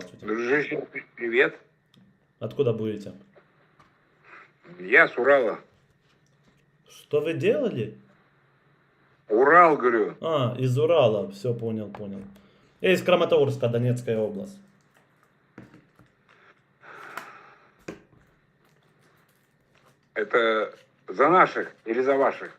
Здравствуйте. Дружище, привет. Откуда будете? Я с Урала. Что вы делали? Урал, говорю. А, из Урала. Все, понял, понял. Я из Краматорска, Донецкая область. Это за наших или за ваших?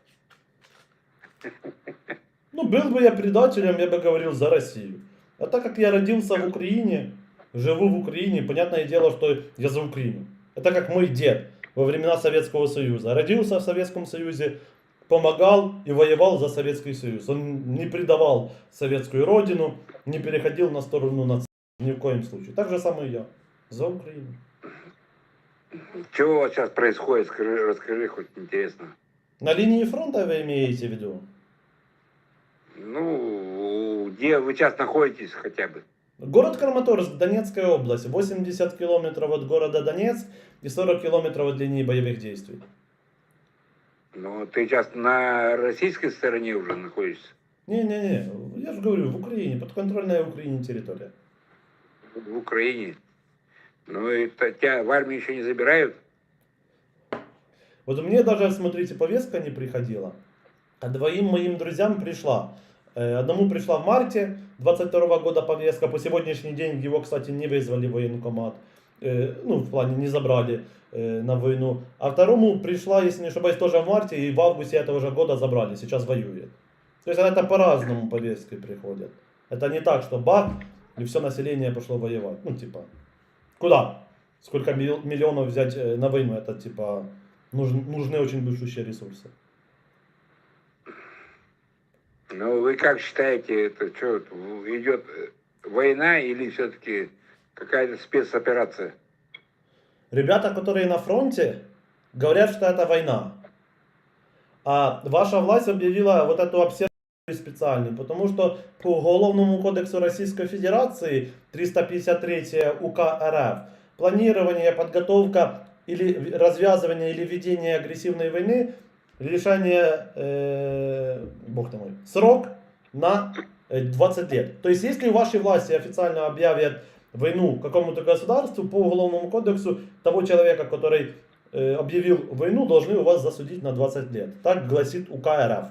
Ну, был бы я предателем, я бы говорил за Россию. А так как я родился в Украине, живу в Украине, понятное дело, что я за Украину. Это как мой дед во времена Советского Союза. Родился в Советском Союзе, помогал и воевал за Советский Союз. Он не предавал советскую родину, не переходил на сторону нацистов. Ни в коем случае. Так же самое и я. За Украину. Чего у вас сейчас происходит? Скажи, расскажи, хоть интересно. На линии фронта вы имеете в виду? Ну, где вы сейчас находитесь хотя бы? Город Краматорск, Донецкая область, 80 километров от города Донецк и 40 километров от линии боевых действий. Ну, ты сейчас на российской стороне уже находишься. Не-не-не, я же говорю, в Украине, подконтрольная Украине территория. В Украине. Ну, это тебя в армию еще не забирают? Вот мне даже, смотрите, повестка не приходила, а двоим моим друзьям пришла. Э, Одному пришла в марте 22 года повестка, по сегодняшний день его, кстати, не вызвали в военкомат, Э, ну, в плане не забрали э, на войну. А второму пришла, если не ошибаюсь, тоже в марте, и в августе этого же года забрали, сейчас воюет. То есть это по-разному повестки приходят. Это не так, что бах, и все население пошло воевать. Ну, типа, куда? Сколько мил- миллионов взять на войну? Это, типа, нужен- нужны очень большущие ресурсы. Ну, вы как считаете, это что, идет война или все-таки какая-то спецоперация? Ребята, которые на фронте, говорят, что это война. А ваша власть объявила вот эту обсервацию специальной, потому что по Уголовному кодексу Российской Федерации 353 УК РФ планирование, подготовка или развязывание или ведение агрессивной войны лишение, э, бог ты мой, срок на э, 20 лет. То есть, если ваши власти официально объявят войну какому-то государству по уголовному кодексу, того человека, который э, объявил войну, должны у вас засудить на 20 лет. Так гласит УК РФ.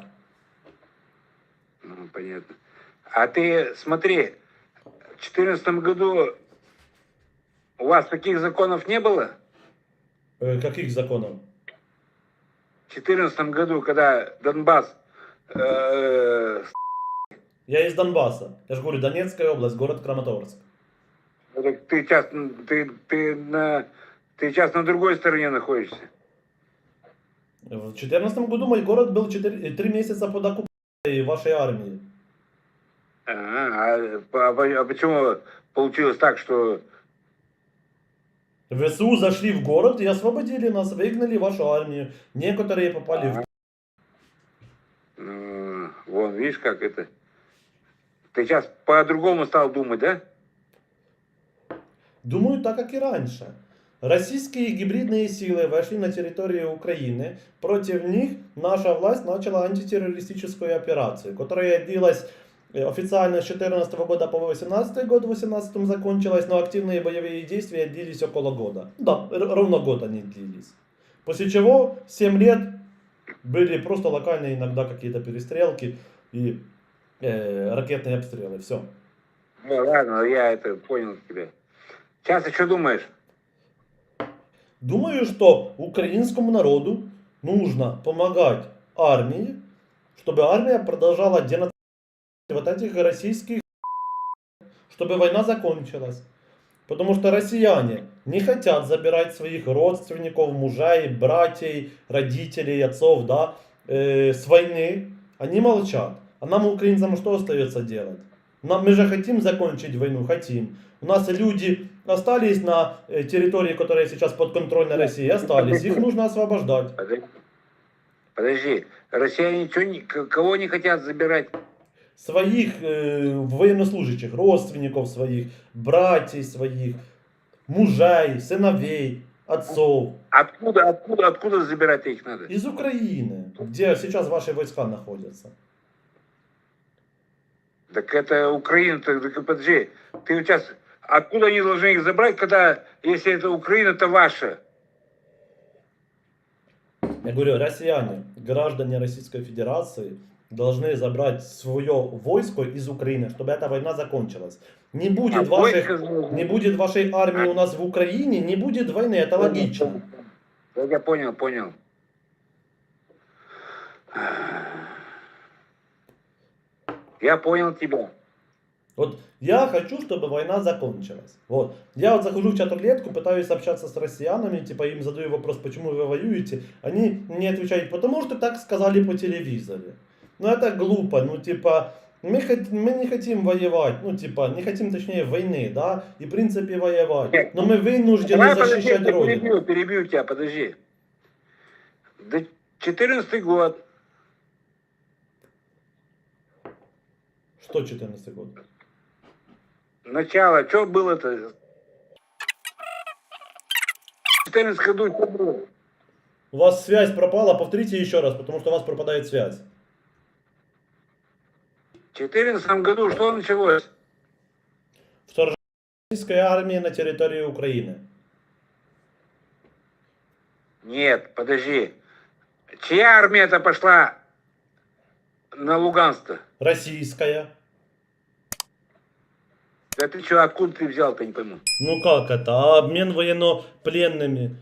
Ну, понятно. А ты смотри, в 2014 году у вас таких законов не было? Э, каких законов? В 2014 году, когда Донбасс э, Я из Донбасса. Я же говорю, Донецкая область, город Краматорск. ну, так ты сейчас, ты, ты, на, ты сейчас на другой стороне находишься. В 2014 году мой город был 4, 3 месяца под оккупацией вашей армии. А, а, по- а почему получилось так, что ВСУ зашли в город и освободили нас, выгнали вашу армию. Некоторые попали в... ну, вон, видишь, как это? Ты сейчас по-другому стал думать, да? Думаю, так как и раньше. Российские гибридные силы вошли на территорию Украины. Против них наша власть начала антитеррористическую операцию, которая длилась официально с 2014 года по 2018 год, в 2018 закончилась, но активные боевые действия длились около года. Да, ровно год они длились. После чего 7 лет были просто локальные иногда какие-то перестрелки и э, ракетные обстрелы. Все. Ну, ладно, я это понял тебя. Сейчас ты что думаешь? Думаю, что украинскому народу нужно помогать армии, чтобы армия продолжала вот этих российских, чтобы война закончилась. Потому что россияне не хотят забирать своих родственников, мужей, братьев, родителей, отцов, да, э, с войны. Они молчат. А нам, украинцам, что остается делать? Нам, мы же хотим закончить войну, хотим. У нас люди остались на э, территории, которая сейчас подконтрольна России, остались. Их нужно освобождать. Подожди. Россияне к- кого не хотят забирать? Своих э, военнослужащих, родственников своих, братьев своих, мужей, сыновей, отцов. Откуда, откуда, откуда забирать их надо? Из Украины, где сейчас ваши войска находятся. Так это Украина, так, так подожди. Ты сейчас откуда они должны их забрать, когда, если это Украина, то ваша? Я говорю, россияне, граждане Российской Федерации должны забрать свое войско из Украины, чтобы эта война закончилась. Не будет А ваших, войско- не будет вашей армии у нас в Украине, не будет войны, это логично. Я понял, понял. Я понял тебя. Вот я хочу, чтобы война закончилась. Вот. Я вот захожу в чат-рулетку, пытаюсь общаться с россиянами, типа им задаю вопрос, почему вы воюете. Они мне отвечают, потому что так сказали по телевизору. Ну это глупо, ну типа, мы, хот- мы не хотим воевать, ну типа, не хотим точнее войны, да, и в принципе воевать. Но мы вынуждены Давай, подожди, защищать я родину. перебью, перебью тебя, подожди. Да 14 год. Что 14 год? Начало, что было-то? В 14 году что было? У вас связь пропала, повторите еще раз, потому что у вас пропадает связь. В 14 году что началось? Вторжение российской армии на территории Украины. Нет, подожди. Чья армия-то пошла на Луганск-то? Российская. Да ты что, откуда ты взял-то, не пойму. Ну как это? А обмен военно-пленными?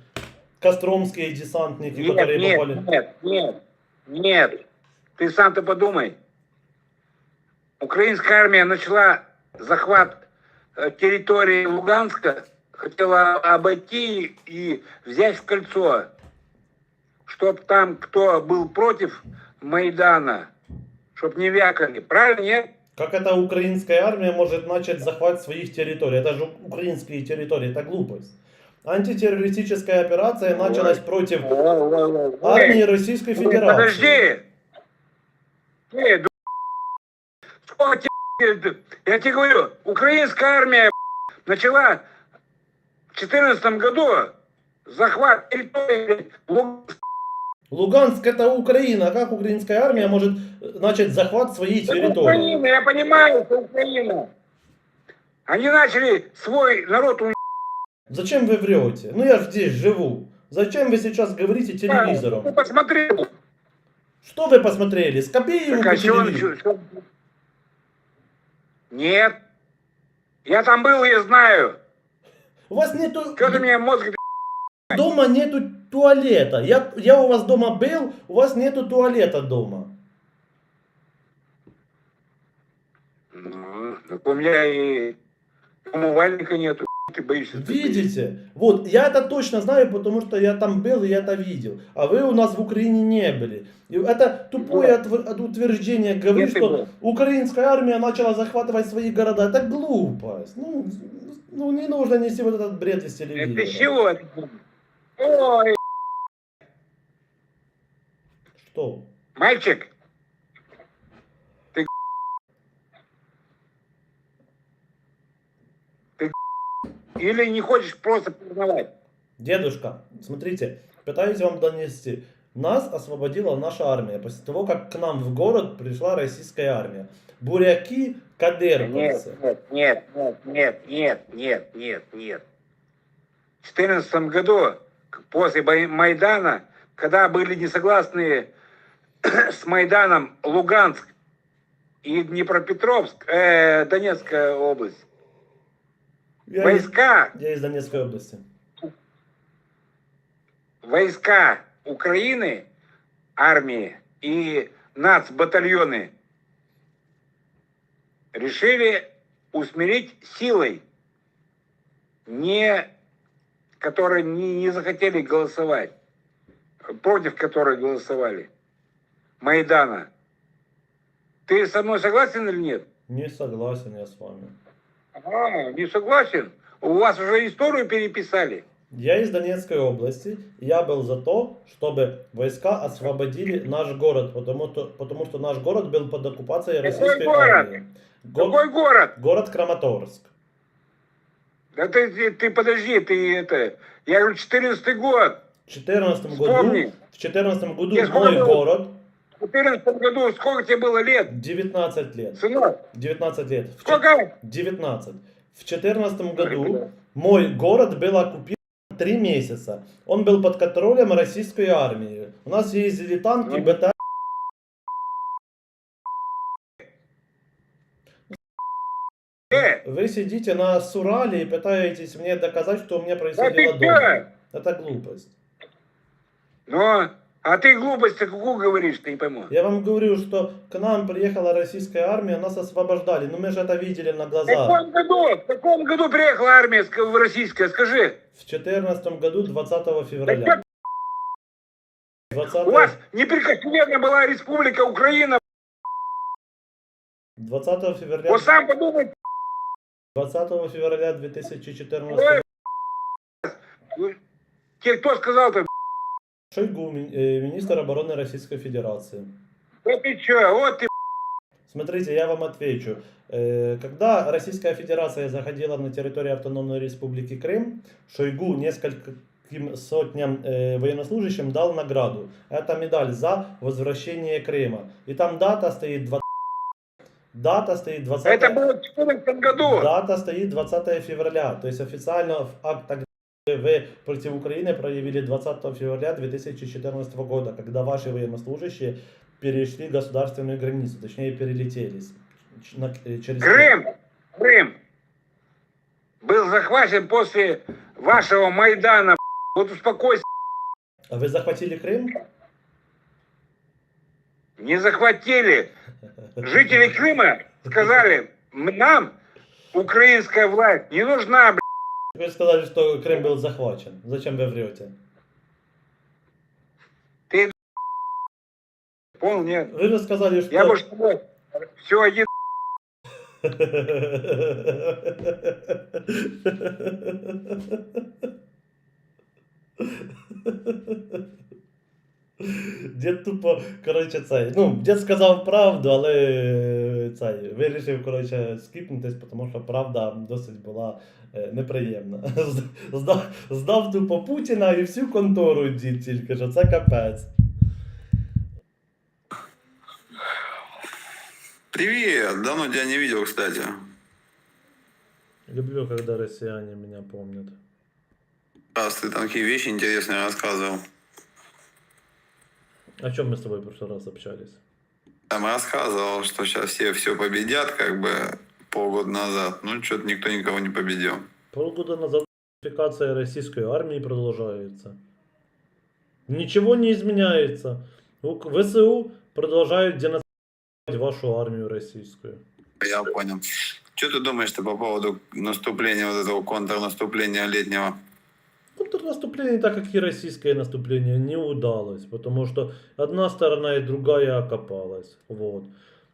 Костромские десантники, Нет, которые нет, попали. нет, нет, нет. Ты сам-то подумай. Украинская армия начала захват э, территории Луганска, хотела обойти и взять в кольцо, чтоб там кто был против Майдана, чтоб не вякали. Правильно, нет? Как это украинская армия может начать захват своих территорий? Это же украинские территории, это глупость. Антитеррористическая операция Ой. началась против Ой, армии Российской Ой, Федерации. Подожди! Я тебе говорю, украинская армия начала в 2014 году захват территории Луганска. Луганск это Украина. А Как украинская армия может э, начать захват своей территории? Украина, я понимаю, это Украина. Они начали свой народ уничтожать. Зачем вы врете? Ну я здесь живу. Зачем вы сейчас говорите телевизором? посмотри. Что вы посмотрели? Так, по а чё- телевизору? чё- чё- Нет. Я там был, я знаю. У вас нету... Что ты мне мозг... Дома нету туалета. Я, я у вас дома был, у вас нету туалета дома. Ну, так у меня и умывальника нету. Ты боишься. Видите? Вот, я это точно знаю, потому что я там был и я это видел. А вы у нас в Украине не были. И это тупое отв- от- утверждение говорит, что был? украинская армия начала захватывать свои города. Это глупость. Ну, ну не нужно нести вот этот бред из телевизора. Это чего? Ой, Что? мальчик. Или не хочешь просто признавать? Дедушка, смотрите, пытаюсь вам донести. Нас освободила наша армия после того, как к нам в город пришла российская армия. Буряки, Нет, кадырковцы. нет, нет, нет, нет, нет, нет, нет, нет. В 2014 году, после Майдана, когда были несогласные с Майданом Луганск и Днепропетровск, э, Донецкая область, Я, из, войска, я из Донецкой области. войска Украины, армии и нацбатальоны решили усмирить силой, не, которые не, не захотели голосовать, против которой голосовали, Майдана. Ты со мной согласен или нет? Не согласен я с вами. А, не согласен. У вас уже историю переписали. Я из Донецкой области. Я был за то, чтобы войска освободили наш город, потому что, потому что наш город был под оккупацией Какой российской город? армии. Го- Какой город? Город Краматорск. Да ты, ты, ты подожди, ты это... Я говорю, 14 год. В 2014 году, Вспомни. в 14 году Я мой был? город В 14 году сколько тебе было лет, 19 лет. сынок? 19 лет. В Сколько? 19. В 2014 году мой город был оккупирован три месяца. Он был под контролем российской армии. У нас ездили танки, Ну. БТР. Э, Вы сидите на Сурале и пытаетесь мне доказать, что у меня да происходило ты дома. Это глупость. Ну, а ты глупость какую говоришь, ты не пойму. Я вам говорю, что к нам приехала российская армия, нас освобождали. Ну мы же это видели на В глазах. каком году? В каком году приехала армия ск- российская? Скажи. В 2014 году, 20 Да февраля. чё, 20, у вас неприкосновенная была республика Украина. 20 февраля, Вот сам подумай, 20 февраля 2014 Ой. тебе кто сказал-то? Шойгу, ми- министр обороны Российской Федерации. Вот ты чё, вот ты Смотрите, я вам отвечу. Э, Когда Российская Федерация заходила на территорию автономной республики Крым, Шойгу нескольким сотням э, военнослужащим дал награду. Это медаль за возвращение Крыма. И там дата стоит 20... Дата стоит 20... Это было в 2014 году. Дата стоит 20 февраля. То есть официально в акт вы против Украины проявили 20 февраля 2014 года, когда ваши военнослужащие перешли государственную границу, точнее перелетели э, через Крым, Крым был захвачен после вашего Майдана. Вот успокойся, А вы захватили Крым? не захватили. Жители Крыма сказали, «М- нам украинская власть не нужна, блядь. Вы сказали, что Крым был захвачен. Зачем вы врете? Понял, нет? Вы же сказали, что... Я больше все один. Дід тупо, коротше, цей. Ну, дід сказав правду, але е, цей вирішив, коротше, скіпнутись, тому що правда досить була е, неприємна. З- Здав, здав тупо Путіна і всю контору дід тільки що, це капець. Привет, давно тебя не видел, кстати. Люблю, когда россияне меня помнят. Раз ты там такие вещи интересные рассказывал. О чем мы с тобой в прошлый раз общались? Там рассказывал, что сейчас все все победят, как бы полгода назад. Ну, что-то никто никого не победил. Полгода назад фикация российской армии продолжается. Ничего не изменяется. ВСУ продолжают денацировать вашу армию российскую. Я понял. Что ты думаешь ты по поводу наступления, вот этого контрнаступления летнего? Контрнаступление, так как и российское наступление, не удалось, потому что одна сторона и другая окопалась. Вот.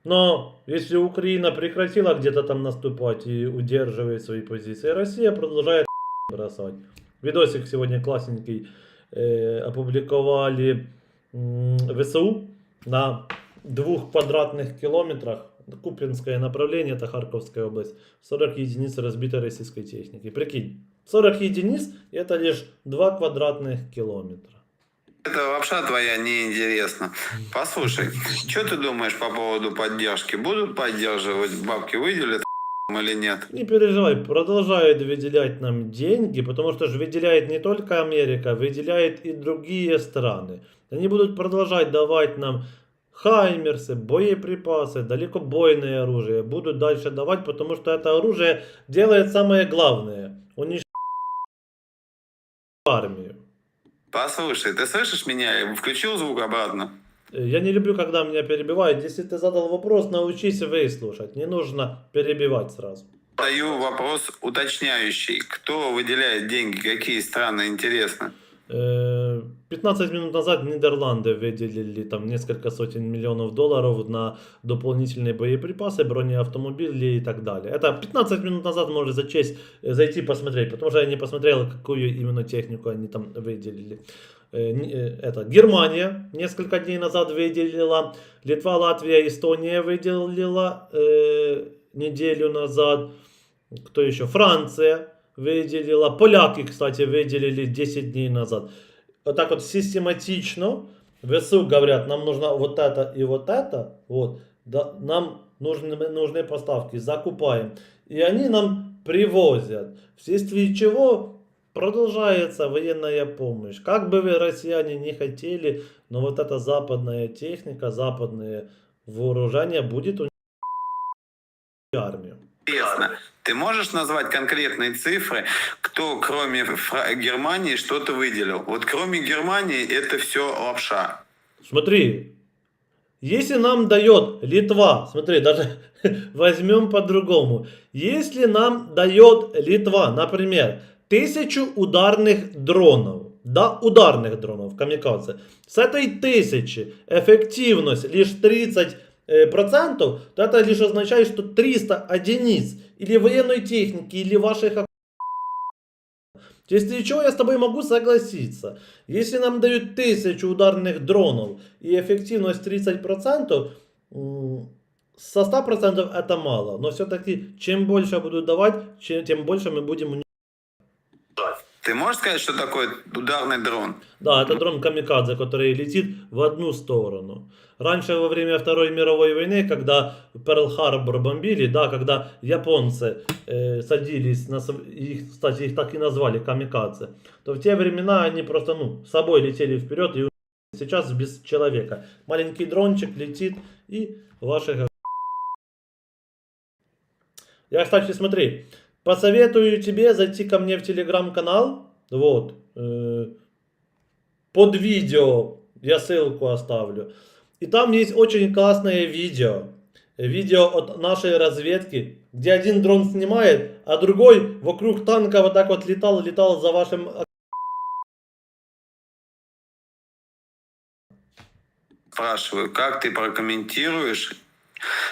Но если Украина прекратила где-то там наступать и удерживает свои позиции, Россия продолжает бросать. Видосик сегодня классненький э, опубликовали м, ВСУ на двух квадратных километрах Купинское направление, это Харьковская область, 40 единиц разбитой российской техники. Прикинь, 40 единиц это лишь 2 квадратных километра. Это вообще твоя неинтересно. Послушай, что ты думаешь по поводу поддержки? Будут поддерживать, бабки выделят или нет? Не переживай, продолжают выделять нам деньги, потому что же выделяет не только Америка, выделяет и другие страны. Они будут продолжать давать нам хаймерсы, боеприпасы, далекобойное оружие. Будут дальше давать, потому что это оружие делает самое главное. Уничтожает армию. Послушай, ты слышишь меня? Я Включил звук обратно? Я не люблю, когда меня перебивают. Если ты задал вопрос, научись выслушать. Не нужно перебивать сразу. Даю вопрос уточняющий. Кто выделяет деньги? Какие страны? Интересно. Э, 15 минут назад Нидерланды выделили там несколько сотен миллионов долларов на дополнительные боеприпасы, бронеавтомобили и так далее. Это 15 минут назад можно зачесть, э, зайти посмотреть, потому что я не посмотрел, какую именно технику они там выделили. Э, э, Это Германия несколько дней назад выделила, Литва, Латвия, Эстония выделила э, неделю назад. Кто еще? Франция выделила. Поляки, кстати, выделили 10 дней назад. Вот так вот систематично ВСУ говорят, нам нужно вот это и вот это. Вот. Да, нам нужны, нужны поставки, закупаем. И они нам привозят, вследствие чего продолжается военная помощь. Как бы вы, россияне, не хотели, но вот эта западная техника, западные вооружения будет у армию. Интересно. Ты можешь назвать конкретные цифры, кто кроме Германии что-то выделил? Вот кроме Германии это все лапша. Смотри, если нам дает Литва, смотри, даже возьмем по-другому. Если нам дает Литва, например, тысячу ударных дронов, да, ударных дронов, камикадзе, с этой тысячи эффективность лишь 30 э, процентов, то это лишь означает, что 300 единиц или военной техники, или ваших Вследствие чего я с тобой могу согласиться. Если нам дают тысячу ударных дронов и эффективность 30%, м, со 100% это мало. Но все-таки, чем больше будут давать, чем, тем больше мы будем... Ты можешь сказать, что такое ударный дрон? Да, это дрон Камикадзе, который летит в одну сторону. Раньше, во время Второй мировой войны, когда Перл-Харбор бомбили, да, когда японцы э, садились, на, их, кстати, их так и назвали Камикадзе, то в те времена они просто, ну, с собой летели вперед и сейчас без человека. Маленький дрончик летит и ваших... Я, кстати, смотри, посоветую тебе зайти ко мне в телеграм-канал, вот, э, под видео я ссылку оставлю. И там есть очень классное видео. Видео от нашей разведки, где один дрон снимает, а другой вокруг танка вот так вот летал, летал за вашим... Спрашиваю, как ты прокомментируешь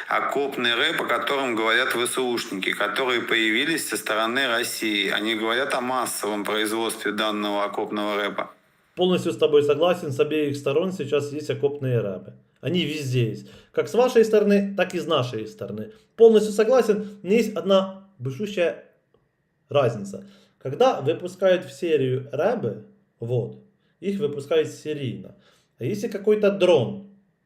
окопный рэп, о котором говорят ВСУшники, которые появились со стороны России. Они говорят о массовом производстве данного окопного рэпа. Полностью с тобой согласен, с обеих сторон сейчас есть окопные рэпы. Они везде есть. Как с вашей стороны, так и с нашей стороны. Полностью согласен, но есть одна большущая разница. Когда выпускают в серию рэбы, вот, их выпускают серийно. А если какой-то дрон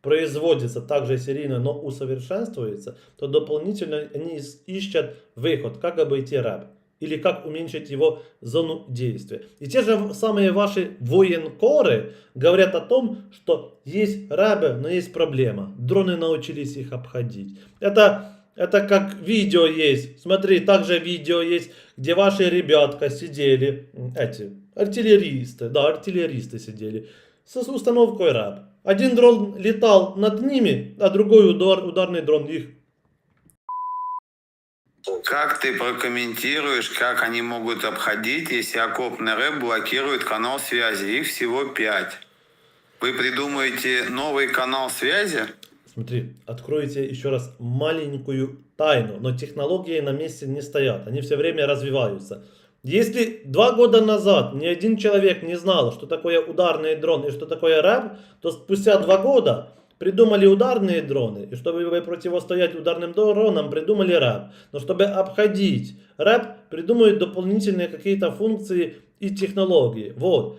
производится также серийно, но усовершенствуется, то дополнительно они ищут выход, как обойти рэп. Или как уменьшить его зону действия. И те же самые ваши военкоры говорят о том, что есть рэбы, но есть проблема. Дроны научились их обходить. Это, это как видео есть. Смотри, также видео есть, где ваши ребятка сидели, эти, артиллеристы, да, артиллеристы сидели, с установкой рэп. Один дрон летал над ними, а другой удар, ударный дрон их Как ты прокомментируешь, как они могут обходить, если окопный рэп блокирует канал связи? Их всего пять. Вы придумаете новый канал связи? Смотри, откройте еще раз маленькую тайну, но технологии на месте не стоят, они все время развиваются. Если два года назад ни один человек не знал, что такое ударный дрон и что такое рэп, то спустя два года придумали ударные дроны, и чтобы противостоять ударным дронам, придумали рэп. Но чтобы обходить рэп, придумают дополнительные какие-то функции и технологии. Вот.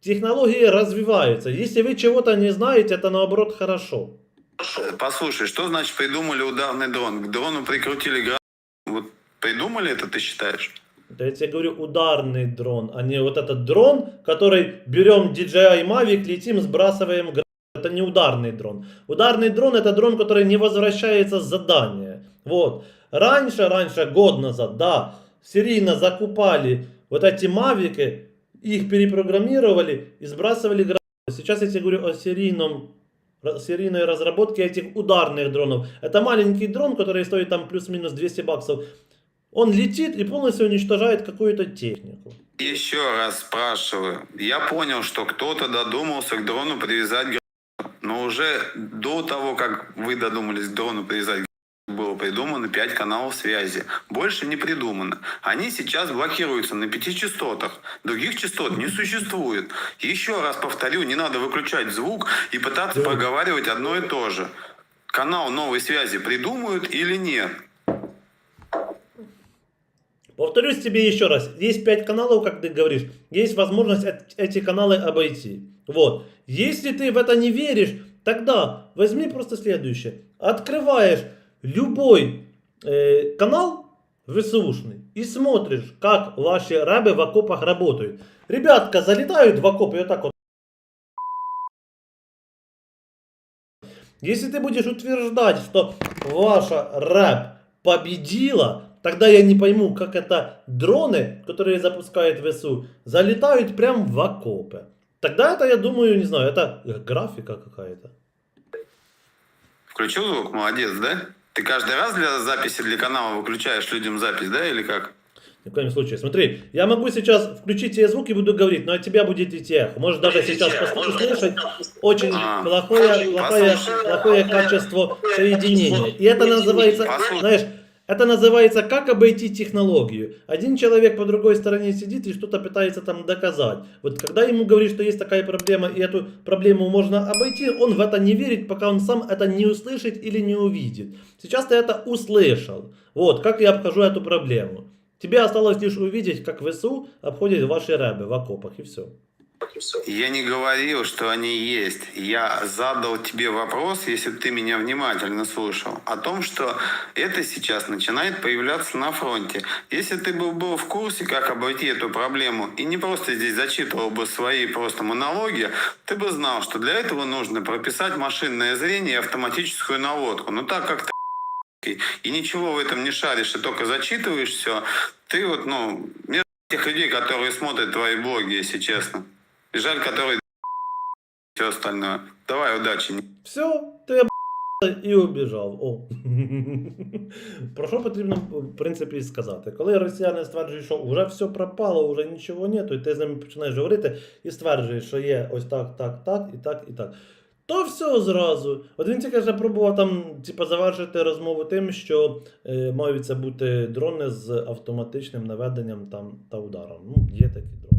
Технологии развиваются. Если вы чего-то не знаете, это наоборот хорошо. Послушай, что значит придумали ударный дрон? К дрону прикрутили гранату. Вот придумали это, ты считаешь? Это я тебе говорю ударный дрон, а не вот этот дрон, который берем DJI Mavic, летим, сбрасываем. Это не ударный дрон. Ударный дрон это дрон, который не возвращается с задания. Вот. Раньше, раньше, год назад, да, серийно закупали вот эти мавики, их перепрограммировали и сбрасывали гранату. Сейчас я тебе говорю о серийном серийной разработке этих ударных дронов. Это маленький дрон, который стоит там плюс-минус 200 баксов. Он летит и полностью уничтожает какую-то технику. Еще раз спрашиваю. Я понял, что кто-то додумался к дрону привязать гранату. Но уже до того, как вы додумались к дрону привязать гранату, было придумано 5 каналов связи. Больше не придумано. Они сейчас блокируются на пяти частотах. Других частот не существует. Еще раз повторю, не надо выключать звук и пытаться Да. проговаривать одно и то же. Канал новой связи придумают или нет? Повторюсь тебе еще раз. Есть 5 каналов, как ты говоришь. Есть возможность эт- эти каналы обойти. Вот. Если ты в это не веришь, тогда возьми просто следующее. Открываешь любой э, канал, ВСУшный, и смотришь, как ваши рабы в окопах работают. Ребятка залетают в окоп и вот так вот. Если ты будешь утверждать, что ваша рэп победила, тогда я не пойму, как это дроны, которые запускает ВСУ, залетают прям в окопы. Тогда это, я думаю, не знаю, это графика какая-то. Включил звук? Молодец, да? Ты каждый раз для записи для канала выключаешь людям запись, да, или как? Ни в коем случае. Смотри, я могу сейчас включить тебе звук и буду говорить, но от тебя будет идти эхо. Можешь даже сейчас пос- услышать очень А. плохое, плохое, плохое качество соединения. И это называется, Послушай. знаешь, это называется как обойти технологию. Один человек по другой стороне сидит и что-то пытается там доказать. Вот когда ему говоришь, что есть такая проблема, и эту проблему можно обойти, он в это не верит, пока он сам это не услышит или не увидит. Сейчас ты это услышал. Вот, как я обхожу эту проблему. Тебе осталось лишь увидеть, как ВСУ обходит ваши рэбы в окопах, и все. Я не говорил, что они есть. Я задал тебе вопрос, если ты меня внимательно слушал, о том, что это сейчас начинает появляться на фронте. Если ты был, был в курсе, как обойти эту проблему, и не просто здесь зачитывал бы свои просто монологи, ты бы знал, что для этого нужно прописать машинное зрение и автоматическую наводку. Но так как ты и ничего в этом не шаришь, и только зачитываешь все, ты вот, ну, тех людей, которые смотрят твои блоги, если честно. Жаль, которые все остальное. Давай, удачи. Все, ти і убіжав. О. Про що потрібно, в принципі, сказати? Коли росіяни стверджують, що вже все пропало, вже нічого нету, і ти з ними починаєш говорити і стверджуєш, що є ось так, так, так, і так, і так. То все зразу. От він тільки вже пробував там, типу, завершити розмову тим, що е, мають це бути дрони з автоматичним наведенням там та ударом. Ну, є такі дрони.